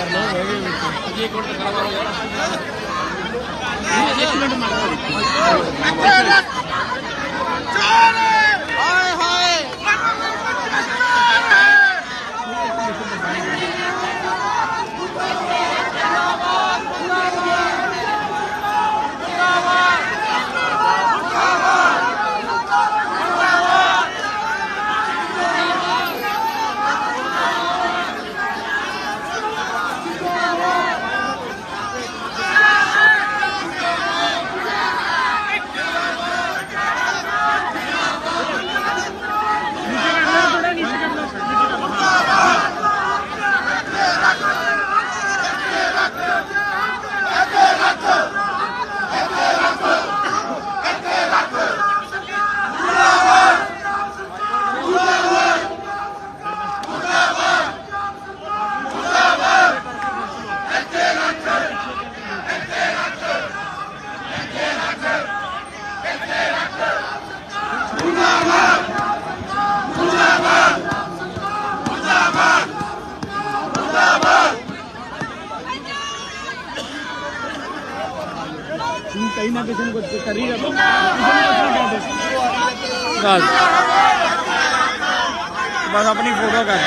Let's go! ਕਿਸੇ ਨੂੰ ਕਰੀ ਜਾ ਬਸ ਆਪਣੀ ਫੋਟੋ ਕਰ।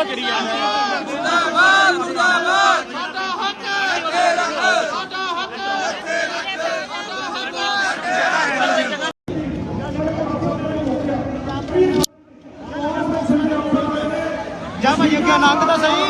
ਉਹ ਕਿਹੜੀ ਆ। ਮੁਰਦਾਬਾਦ ਮੁਰਦਾਬਾਦ। ਜਾ ਭਾਈ ਅੱਗੇ ਨੰਗ ਤਾਂ ਸਹੀ।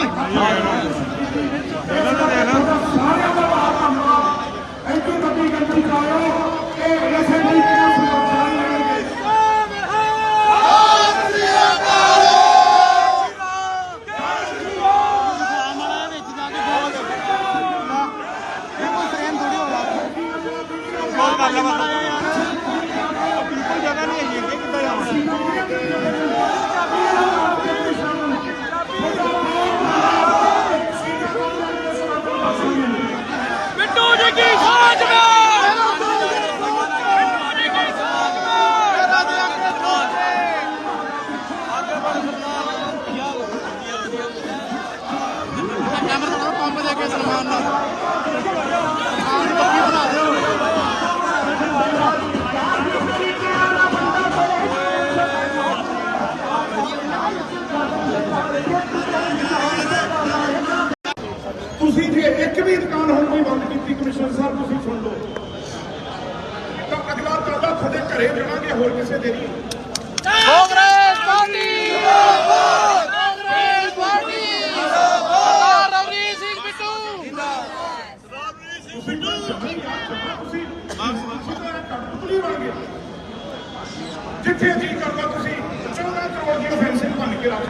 ਜਿੱਥੇ ਜੀ ਕਰਦਾ ਤੁਸੀਂ 14 ਕਰੋੜ ਦੀ ਫੈਂਸਿੰਗ ਬਣ ਕੇ ਰੱਖ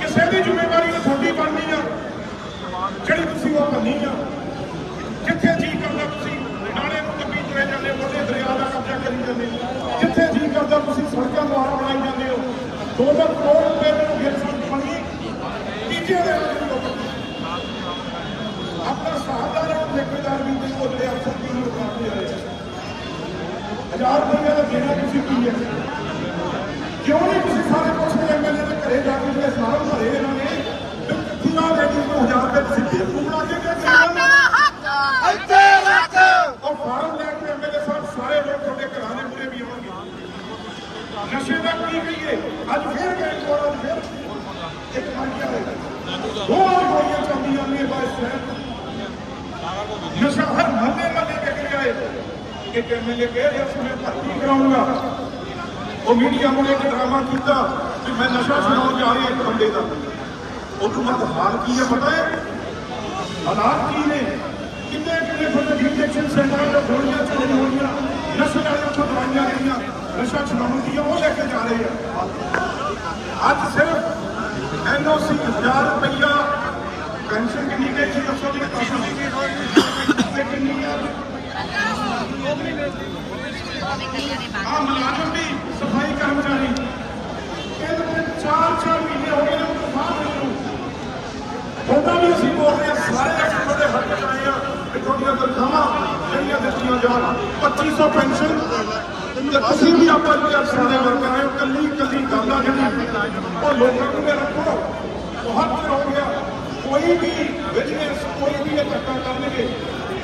ਕਿਸੇ ਦੀ ਜ਼ਿੰਮੇਵਾਰੀ ਉਹ ਤੁਹਾਡੀ ਬਣਨੀ ਆ। ਜਿਹੜੀ ਤੁਸੀਂ ਉਹ ਭੰਨੀ ਆ। ਜਿੱਥੇ ਜੀ ਕਰਦਾ ਤੁਸੀਂ, ਨਾਲੇ ਨੂੰ ਕੱਪੀ ਤੁਰੇ ਜਾਂਦੇ ਮੋਢੇ ਦਰਿਆ ਦਾ ਕਬਜ਼ਾ ਕਰੀ ਜਾਂਦੇ ਜਿੱਥੇ ਜੀ ਕਰਦਾ ਤੁਸੀਂ ਸੜਕਾਂ ਦੁਆਰਾ ਬਣਾਈ ਜਾਂਦੇ ਹੋ। ਦੋ ਦੋ ਕਰੋੜ ਰੁਪਏ ਮੈਨੂੰ ਗਿਰ ਸੜਕ ਬਣੀ ਤੀਜੇ ਦੇ ਆਪਣਾ ਸਾਹਦਾਰ ਨੂੰ ਠੇਕੇਦਾਰ ਵੀ ਤੇ ਉਹਦੇ ਅਫਸਰ ਵੀ ਨੂੰ ਕਰਦੇ ਆ ਹਜ਼ਾਰ ਰੁਪਏ ਦਾ ਦੇਣਾ ਤੁਸੀਂ ਕੀ ਹੈ ਕਿਉਂ ਨਹੀਂ ਤੁਸੀਂ ਸਾਰੇ ਪੁੱਛਦੇ ਐਮਐਲਏ ਦੇ ਘਰੇ ਜਾ ਕੇ ਜਿਹੜੇ ਫਾਰਮ ਭਰੇ ਇਹਨਾਂ ਨੇ ਤੇ ਕਿੱਥੋਂ ਆ ਗਏ ਨੂੰ ਹਜ਼ਾਰ ਰੁਪਏ ਤੁਸੀਂ ਬੇਵਕੂਫ ਬਣਾ ਕੇ ਦੇ ਸਾਡਾ ਹੱਕ ਇੱਥੇ ਰੱਖ ਉਹ ਫਾਰਮ ਲੈ ਕੇ ਐਮਐਲਏ ਸਾਹਿਬ ਸਾਰੇ ਲੋਕ ਤੁਹਾਡੇ ਘਰਾਂ ਦੇ ਮੂਹਰੇ ਵੀ ਆਉਣਗੇ ਨਸ਼ੇ ਦਾ ਕੀ ਕਹੀਏ ਅੱਜ ਫੇਰ ਗਏ ਕੋਲ ਅੱਜ ਫੇਰ ਇੱਕ ਵਾਰ ਕੀ ਹੋਏਗਾ ਦੋ ਵਾਰ ਨਸ਼ਾ ਹਰ ਮਹੱਲੇ ਮਹੱਲੇ ਵਿਕ ਰਿਹਾ ਹੈ ਇੱਕ ਐਮਐਲਏ ਕਹਿ ਰਿਹਾ ਸੀ, ਮੈਂ ਭਰਤੀ ਕਰਾਉਂਗਾ ਉਹ ਮੀਡੀਆ ਨੂੰ ਇੱਕ ਡਰਾਮਾ ਕੀਤਾ ਕਿ ਮੈਂ ਨਸ਼ਾ ਛਡਾਉਣ ਜਾ ਰਿਹਾ ਇੱਕ ਬੰਦੇ ਦਾ। ਉਦੋਂ ਬਾਅਦ ਹਾਲ ਕੀ ਹੈ ਪਤਾ ਹੈ? ਹਾਲਾਤ ਕੀ ਨੇ? ਕਿੰਨੇ ਕਿੰਨੇ ਬੰਦੇ ਇੰਜੈਕਸ਼ਨ ਸੈਂਟਰਾਂ ਤੋਂ ਗੋਲੀਆਂ ਚੋਰੀ ਹੋਈਆਂ, ਨਸ਼ੇ ਵਾਲੇ ਉੱਥੋਂ ਦਵਾਈਆਂ ਲਈਆਂ, ਨਸ਼ਾ ਛਡਾਉਣ ਦੀਆਂ ਉਹ ਲੈ ਕੇ ਜਾ ਰਹੇ ਆ। ਅੱਜ ਸਿਰਫ ਐਨਓਸੀ 1000 ਰੁਪਈਆ ਪੈਨਸ਼ਨ ਕਿੰਨੀ ਗਈ ਸੀ ਦੱਸੋ ਜੀ ਪੈਨਸ਼ਨ ਤੇ ਕਿੰਨੀ ਆ ਆ ਮੁਲਾਜ਼ਮ ਵੀ ਸਫ਼ਾਈ ਕਰਮਚਾਰੀ ਇਹਦੇ ਤੇ ਚਾਰ ਚਾਰ ਮਹੀਨੇ ਹੋ ਗਏ ਨੇ ਤਨਖਾਹ ਮਿਲ ਨੂੰ ਉਹਦਾ ਵੀ ਅਸੀਂ ਬੋਲ ਰਹੇ ਹਾਂ ਸਾਰੇ ਐਕਟਰ ਦੇ ਹੱਕ ਚ ਆਏ ਆ ਕਿ ਤੁਹਾਡੀਆਂ ਤਨਖਾਹਾਂ ਜਿਹੜੀਆਂ ਦਿੱਤੀਆਂ ਜਾਣ 2500 ਪੈਨਸ਼ਨ ਤੇ ਤੁਸੀਂ ਵੀ ਆਪਾਂ ਜਿਹੜੇ ਅਫਸਰਾਂ ਦੇ ਵਰਕਰ ਆਏ ਹੋ ਕੱਲੀ ਕੱਲੀ ਗੱਲ ਆ ਜਿਹੜੀ ਉਹ ਲੋਕਾਂ ਨੂੰ ਵੀ ਰੱਖੋ ਬਹੁਤ ਚਿਰ ਹੋ ਗਿਆ ਕੋਈ ਵੀ ਬਿਜ਼ਨਸ ਕੋਈ ਵੀ ਇਹ ਧੱਕਾ ਕਰਨਗੇ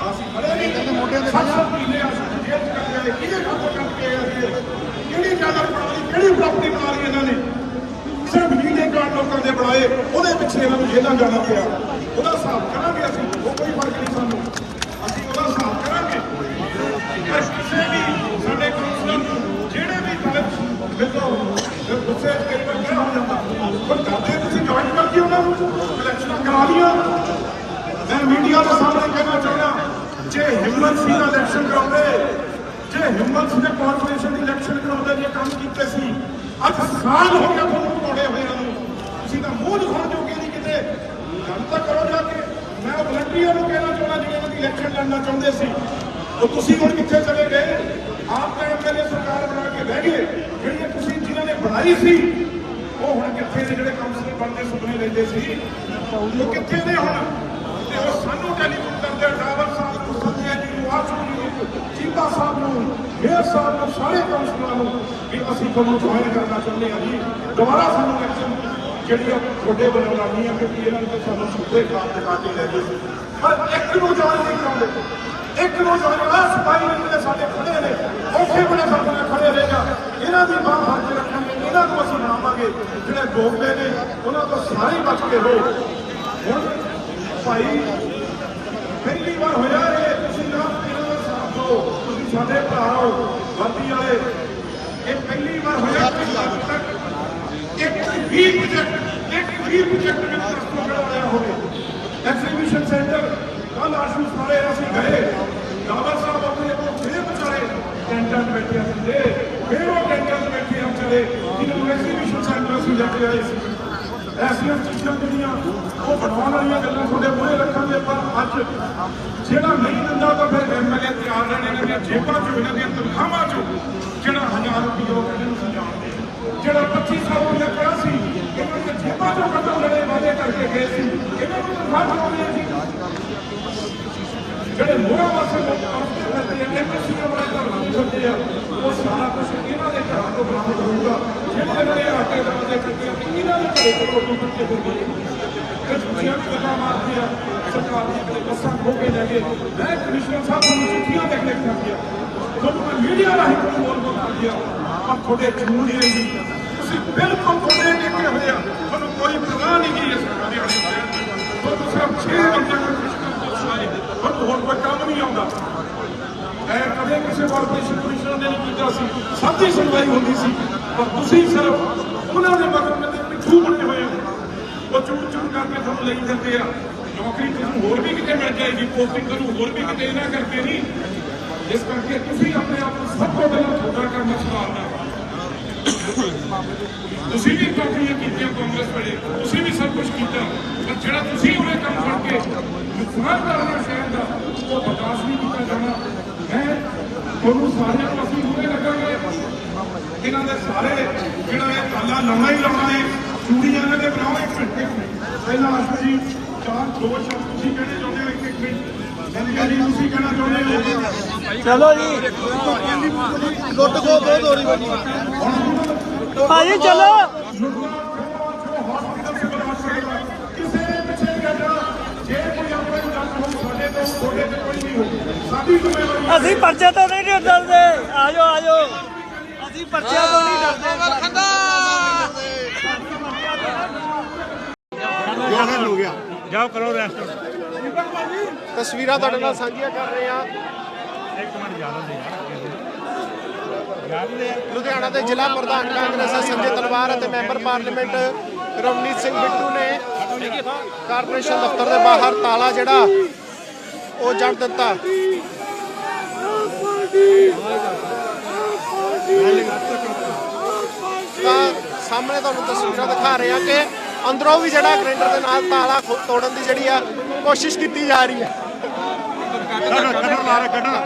ਅਸੀਂ ਖੜੇ ਨਹੀਂ ਮੋਢਿਆਂ ਦੇ ਸੱਤ ਮਹੀਨੇ ਅਸੀਂ ਜੇਲ੍ਹ ਚ ਕੱਟ ਗਏ ਕਿਹਦੇ ਖਾਤੇ ਕੱਟ ਕੇ ਆਏ ਅਸੀਂ ਕਿਹੜੀ ਜਗ੍ਹਾ ਬਣਾ ਲਈ ਕਿਹੜੀ ਪ੍ਰਾਪਰਟੀ ਬਣਾ ਲਈ ਇਹਨਾਂ ਨੇ ਸਿਰਫ ਨੀਲੇ ਕਾਰਡ ਲੋਕਾਂ ਦੇ ਬਣਾਏ ਉਹਦੇ ਪਿੱਛੇ ਇਹਨਾਂ ਨੂੰ ਜੇਲ੍ਹਾਂ ਜਾਣਾ ਪਿਆ ਉਹਦਾ ਹਿਸਾਬ ਕਰਾਂਗੇ ਅਸੀਂ ਉਹ ਕੋਈ ਫ਼ਰਕ ਨਹੀਂ ਸਾਨੂੰ ਅਸੀਂ ਉਹਦਾ ਹਿਸਾਬ ਕਰਾਂਗੇ ਪਰ ਕਿਸੇ ਵੀ ਸਾਡੇ ਕਾਉਂਸਲਰ ਨੂੰ ਜਿਹੜੇ ਵੀ ਦਲਿਤ ਮਿਲੋ ਤੇ ਗੁੱਸੇ ਚ ਕਈ ਹੋ ਜਾਂਦਾ ਪਰ ਕਰਦੇ ਤੁਸੀਂ ਜੁਆਇਨ ਕਰਕੇ ਉਹਨਾਂ ਨੂੰ ਇਲੈਕਸ਼ਨਾਂ ਕਰਾ ਲੀਆਂ ਮੈਂ ਮੀਡੀਆ ਦੇ ਸਾਹਮਣੇ ਕਹਿਣਾ ਚਾਹੁੰਦਾ ਜੇ ਹਿੰਮਤ ਸੀ ਤਾਂ ਇਲੈਕਸ਼ਨ ਕਰਾਉਂਦੇ ਜੇ ਹਿੰਮਤ ਸੀ ਤਾਂ ਕਾਰਪੋਰੇਸ਼ਨ ਦੀ ਇਲੈਕਸ਼ਨ ਕਰਾਉਂਦੇ ਜੇ ਕੰਮ ਕੀਤੇ ਸੀ ਅੱਜ ਸਾਲ ਹੋ ਗਿਆ ਤੁਹਾਨੂੰ ਪਕੌੜੇ ਹੋਇਆਂ ਨੂੰ। ਤੁਸੀਂ ਤਾਂ ਮੂੰਹ ਦਿਖਾਉਣ ਜੋਗੇ ਨਹੀਂ ਕਿਤੇ। ਗੱਲ ਤਾਂ ਕਰੋ ਜਾ ਕੇ। ਮੈਂ ਉਹ ਵਲੰਟੀਅਰ ਨੂੰ ਕਹਿਣਾ ਚਾਹੁੰਦਾ ਜਿਹੜੇ ਦੀ ਇਲੈਕਸ਼ਨ ਲੜਨਾ ਚਾਹੁੰਦੇ ਸੀ। ਉਹ ਤੁਸੀਂ ਹੁਣ ਕਿੱਥੇ ਚਲੇ ਗਏ? ਆਪ ਤਾਂ ਐਮਐਲਏ ਸਰਕਾਰ ਬਣਾ ਕੇ ਬਹਿ ਗਏ। ਜਿਹੜੀਆਂ ਤੁਸੀਂ ਜਿਨ੍ਹਾਂ ਨੇ ਬਣਾਈ ਸੀ ਉਹ ਹੁਣ ਕਿੱਥੇ ਨੇ ਜਿਹੜੇ ਕਾਉਂਸਲਰ ਬਣਦੇ ਸੁਪਨੇ ਲੈਂਦੇ ਸੀ। ਉਹ ਕਿੱਥੇ ਨੇ ਹੁਣ? ਤੇ ਉਹ ਸਾਨੂੰ ਟੈਲੀਫੋਨ ਕਰਦੇ ਆ, ਡਰਾਈਵਰ ਸਾਹਿਬ ਸੰਜੇ ਜੀ ਨੂੰ ਆਸ਼ੂ ਜੀ ਚੀਤਾ ਸਾਹਿਬ ਨੂੰ, ਮੇਅਰ ਸਾਹਿਬ ਨੂੰ, ਸਾਰੇ ਕਾਉਂਸਲਰਾਂ ਨੂੰ ਵੀ ਅਸੀਂ ਤੁਹਾਨੂੰ ਜੁਆਇਨ ਕਰਨਾ ਚਾਹੁੰਦੇ ਹਾਂ ਜੀ। ਦੁਬਾਰਾ ਸਾਨੂੰ ਇਲੈਕਸ਼ਨ ਜਿਹੜੀ ਤੁਹਾਡੇ ਵੱਲੋਂ ਲੜਨੀ ਆ ਕਿਉਂਕਿ ਇਹਨਾਂ ਨੇ ਸਾਨੂੰ ਸੁੱਤੇ ਖਾਣ ਦੇ ਕਾਟੀ ਲੈ ਗਏ ਪਰ ਇੱਕ ਨੂੰ ਜੁਆਇਨ ਨਹੀਂ ਕਰਾਉਂਦੇ। ਇੱਕ ਨੂੰ ਜੁਆਇਨ ਆ ਸਪਾਈ ਜਿਹੜੇ ਸਾਡੇ ਖੜੇ ਨੇ ਔਖੇ ਬੜੇ ਸਾਡੇ ਨਾਲ ਖੜੇ ਰਹੇਗਾ ਇਹਨਾਂ ਦੀ ਬਾਹ ਫੜ ਕੇ ਰੱਖਾਂਗੇ, ਇਹਨਾਂ ਨੂੰ ਅਸੀਂ ਬਣਾਵਾਂਗੇ। ਜਿਹੜੇ ਦੋਗਲੇ ਨੇ, ਉਹਨਾਂ ਤੋਂ ਸਾਰੇ ਹੀ ਬਚ ਕੇ ਰਹੋ ਹੁਣ ਭਾਈ ਪਹਿਲੀ ਵਾਰ ਹੋਇਆ ਇਹ ਤੁਸੀਂ ਨਾ ਇਹਨਾਂ ਦਾ ਸਾਥ ਦਿਓ ਤੁਸੀਂ ਸਾਡੇ ਭਰਾ ਹੋ ਵਾਲੇ, ਇਹ ਪਹਿਲੀ ਵਾਰ ਹੋਇਆ ਕਿ ਅੱਜ ਤੱਕ ਇੱਕ ਵੀ ਪ੍ਰੋਜੈਕਟ ਇੱਕ ਵੀ ਪ੍ਰੋਜੈਕਟ ਵਿੱਚ ਰਸਤਾ ਕਰਾਇਆ ਹੋਵੇ। ਐਗਜ਼ੀਬਿਸ਼ਨ ਸੈਂਟਰ ਕੱਲ ਆਸ਼ੂ ਸਾਰੇ ਅਸੀਂ ਗਏ। ਦਾਵਾ ਸਾਹਿਬ ਆਪਣੇ ਕੋਲ ਫੇਰ ਵਿਚਾਰੇ ਟੈਂਟਾਂ 'ਚ ਬੈਠੇ ਸੀ ਫੇਰ ਉਹ ਟੈਂਟਾਂ 'ਚ ਬੈਠੇ ਆ ਵਿਚਾਰੇ ਜਿਹਨਾਂ ਐਗਜ਼ੀਬਿਸ਼ਨ ਸੈਂਟਰ ਅਸੀਂ ਲੈ ਕੇ ਆਏ ਸੀ। ਐਸੀਆਂ ਚੀਜ਼ਾਂ ਜਿਹੜੀਆਂ ਉਹ ਬਣਾਉਣ ਵਾਲੀਆਂ ਗੱਲਾਂ ਤੁਹਾਡੇ ਮੂਹਰੇ ਰੱਖਾਂਗੇ, ਪਰ ਅੱਜ ਜਿਹੜਾ ਨਹੀਂ ਦਿੰਦਾ ਤਾਂ ਫਿਰ ਐਮਐਲਏ ਤਿਆਰ ਰਹਿਣੇ ਨੇ ਵੀ ਜੇਬਾਂ ਚੋਂ, ਇਹਨਾਂ ਦੀਆਂ ਤਨਖਾਹਾਂ ਚੋਂ, ਜਿਹੜਾ 1000 ਰੁਪਏ ਉਹ ਕਹਿੰਦੇ ਨੂੰ ਜਾਣਦੇ ਜਿਹੜਾ 2500 ਰੁਪਏ ਪਿਆ ਸੀ, ਇਹਨਾਂ ਦੀਆਂ ਜੇਬਾਂ ਚੋਂ ਕੱਢਣ ਲੜੇ ਵਾਅਦੇ ਕਰਕੇ ਗਏ ਸੀ, ਇਹਨਾਂ ਨੂੰ ਤਨਖਾਹ ਚਾਹੁੰਦੇ ਸੀ। ਜਿਹੜੇ ਮੋਹਰਾ ਵਾਸਤੇ ਲੋਕ ਕੰਮ ਕਰਦੇ ਆ ਐਮਐਸਸੀ ਵਾਲੇ ਘਰ ਉਹ ਸਾਰਾ ਕੁਝ ਇਹਨਾਂ ਦੇ ਘਰਾਂ ਤੋਂ ਬਣਾਉਂਦੇ ਹੋਊਗਾ ਜਿਹੜੇ ਇਹਨਾਂ ਨੇ ਆਟੇ ਦੇ ਕਰਦੇ ਇਹਨਾਂ ਦੇ ਘਰੇ ਕੋਲ ਤੋਂ ਬੱਚੇ ਹੋ ਗਏ ਤੇ ਤੁਸੀਂ ਵੀ ਗੱਲਾਂ ਮਾਰਦੇ ਸਰਕਾਰ ਦੀਆਂ ਕਿਤੇ ਬੱਸਾਂ ਖੋ ਕੇ ਲੈ ਗਏ ਮੈਂ ਕਮਿਸ਼ਨਰ ਸਾਹਿਬ ਨੂੰ ਚਿੱਠੀਆਂ ਲਿਖ ਕੇ ਗਿਆ ਤੁਹਾਨੂੰ ਮੈਂ ਮੀਡੀਆ ਰਾਹੀਂ ਕੋਈ ਬੋਲ ਬੋਲ ਕਰ ਪਰ ਤੁਹਾਡੇ ਕਾਨੂੰਨ ਨਹੀਂ ਤੁਸੀਂ ਬਿਲਕੁਲ ਤੁਹਾਡੇ ਟਿਕੇ ਹੋਏ ਆ ਤੁਹਾਨੂੰ ਕੋਈ ਪਰਵਾਹ ਨਹੀਂ ਕੀ ਇਸ ਹਰਿਆਣੇ ਦੇ ਤੁਹਾਨੂੰ ਸਿਰਫ 6 ਬੰਦੇ ਕਮਿਸ਼ਨਰ ਪੁਲਿਸ ਆਏ ਤੁਹਾਨੂੰ ਹੋਰ ਕੋਈ ਕੰਮ ਨਹੀਂ ਆਉਂਦਾ ਮੈਂ ਕਦੇ ਕਿਸੇ ਕਾਰਪੋਰੇਸ਼ਨ ਕਮਿਸ਼ਨਰ ਨੇ ਨਹੀਂ ਕੀਤਾ ਸੀ ਸਭ ਦੀ ਸੁਣਵਾਈ ਹੁੰਦੀ ਸੀ ਪਰ ਤੁਸੀਂ ਸਿਰਫ ਉਹਨਾਂ ਦੇ ਮਗਰ ਦੇ ਪਿੱਛੂ ਬਣੇ ਹੋਏ ਉਹ ਚੂੜ ਚੂੜ ਕਰਕੇ ਤੁਹਾਨੂੰ ਲਈ ਜਾਂਦੇ ਆ। ਨੌਕਰੀ ਤੁਹਾਨੂੰ ਹੋਰ ਵੀ ਕਿਤੇ ਮਿਲ ਜਾਏਗੀ ਪੋਸਟਿੰਗ ਤੁਹਾਨੂੰ ਹੋਰ ਵੀ ਕਿਤੇ ਇਹਨਾਂ ਕਰਕੇ ਨਹੀਂ। ਇਸ ਕਰਕੇ ਤੁਸੀਂ ਆਪਣੇ ਆਪ ਨੂੰ ਸਭ ਤੋਂ ਪਹਿਲਾਂ ਤੁਹਾਡਾ ਕੰਮ ਸੁਧਾਰਨਾ ਤੁਸੀਂ ਵੀ ਨੌਕਰੀਆਂ ਕੀਤੀਆਂ ਕਾਂਗਰਸ ਵੇਲੇ, ਤੁਸੀਂ ਵੀ ਸਭ ਕੁਝ ਕੀਤਾ। ਪਰ ਜਿਹੜਾ ਤੁਸੀਂ ਉਹਨੇ ਕੰਮ ਕਰਕੇ ਨੁਕਸਾਨ ਕਰਨਾ ਸ਼ਹਿਰ ਦਾ, ਉਹ ਬਰਦਾਸ਼ਤ ਨਹੀਂ ਕੀਤਾ ਜਾਣਾ। ਮੈਂ ਤੁਹਾਨੂੰ ਸਾਰਿਆਂ ਨੂੰ ਇਹਨਾਂ ਦੇ ਸਾਰੇ ਜਿਹੜਾ ਇਹ ਤਾਲਾ ਲਾਉਣਾ ਹੀ ਲਾਉਣਾ ਹੈ ਚੂੜੀਆਂ ਇਹਨਾਂ ਦੇ ਬਣਾਓ ਇੱਕ ਮਿੰਟ ਪਹਿਲਾਂ ਆਸ਼ੂ ਜੀ ਚਾਰ ਦੋ ਸ਼ਬਦ ਤੁਸੀਂ ਕਹਿਣੇ ਚਾਹੁੰਦੇ ਹੋ ਇੱਕ ਇੱਕ ਮਿੰਟ। ਜੀ ਤੁਸੀਂ ਕਹਿਣਾ ਚਾਹੁੰਦੇ ਹੋ? ਚਲੋ ਜੀ। ਲੁੱਟ ਖੋ ਬਹੁਤ ਹੋ ਰਹੀ ਬਣੀ ਭਾਜੀ ਚਲੋ। ਕਿਸੇ ਦੇ ਪਿੱਛੇ ਨਹੀਂ ਹਟਣਾ ਜੇ ਕੋਈ ਆਪਣੇ ਜੱਟ ਹੋ ਸਾਡੇ ਤੋਂ ਤੁਹਾਡੇ ਤੇ ਕੋਈ ਨਹੀਂ ਹੋ ਸਾਡੀ ਜ਼ਿੰਮੇਵਾਰੀ ਅਸੀਂ ਪਰਚੇ ਤੋਂ ਨਹੀਂ ਡਰਦੇ ਆਜੋ ਆਜੋ। ਪਰਚਿਆਂ ਤੋਂ ਨਹੀਂ ਡਰਦੇ। ਹੋ ਗਿਆ? ਜਾਓ ਕਰੋ ਰੈਸਟ ਤਸਵੀਰਾਂ ਤੁਹਾਡੇ ਨਾਲ ਸਾਂਝੀਆਂ ਕਰ ਰਹੇ ਹਾਂ। ਇੱਕ ਮਿੰਟ ਜ਼ਿਆਦਾ ਦੇ ਯਾਰ ਅੱਗੇ ਦੇ। ਯਾਰ ਦੇ। ਲੁਧਿਆਣਾ ਦੇ ਜ਼ਿਲ੍ਹਾ ਪ੍ਰਧਾਨ ਕਾਂਗਰਸ ਸੰਜੇ ਤਲਵਾਰ ਅਤੇ ਮੈਂਬਰ ਪਾਰਲੀਮੈਂਟ ਰਵਨੀਤ ਸਿੰਘ ਬਿੱਟੂ ਨੇ ਕਾਰਪੋਰੇਸ਼ਨ ਦਫ਼ਤਰ ਦੇ ਬਾਹਰ ਤਾਲਾ ਜਿਹੜਾ ਉਹ ਜੜ ਦਿੱਤਾ। ਤਾਂ ਸਾਹਮਣੇ ਤੁਹਾਨੂੰ ਤਸਵੀਰਾਂ ਦਿਖਾ ਰਹੇ ਹਾਂ ਕਿ ਅੰਦਰੋਂ ਵੀ ਜਿਹੜਾ ਗ੍ਰਾਈਂਡਰ ਦੇ ਨਾਲ ਤਾਲਾ ਤੋੜਨ ਦੀ ਜਿਹੜੀ ਆ ਕੋਸ਼ਿਸ਼ ਕੀਤੀ ਜਾ ਰਹੀ ਹੈ। ਕੱਢ ਕੱਢ ਲਾ